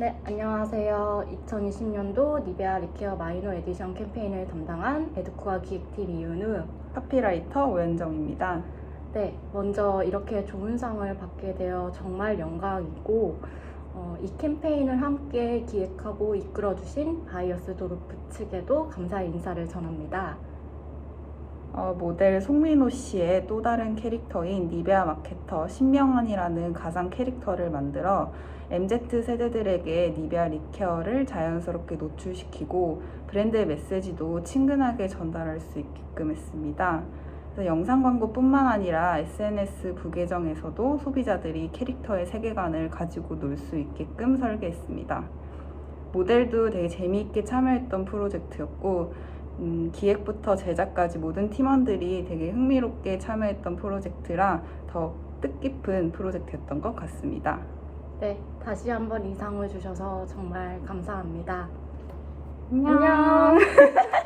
네, 안녕하세요. 2020년도 니베아 리케어 마이너 에디션 캠페인을 담당한 에드쿠아 기획팀 이윤우. 카피라이터 오현정입니다. 네, 먼저 이렇게 좋은 상을 받게 되어 정말 영광이고, 어, 이 캠페인을 함께 기획하고 이끌어주신 바이어스 도르프 측에도 감사의 인사를 전합니다. 어, 모델 송민호 씨의 또 다른 캐릭터인 니베아 마케터 신명한이라는 가상 캐릭터를 만들어 MZ 세대들에게 니베아 리케어를 자연스럽게 노출시키고 브랜드의 메시지도 친근하게 전달할 수 있게끔 했습니다. 영상 광고뿐만 아니라 SNS 부계정에서도 소비자들이 캐릭터의 세계관을 가지고 놀 수 있게끔 설계했습니다. 모델도 되게 재미있게 참여했던 프로젝트였고 음, 기획부터 제작까지 모든 팀원들이 되게 흥미롭게 참여했던 프로젝트라 더 뜻깊은 프로젝트였던 것 같습니다. 네, 다시 한번 이 상을 주셔서 정말 감사합니다. 안녕.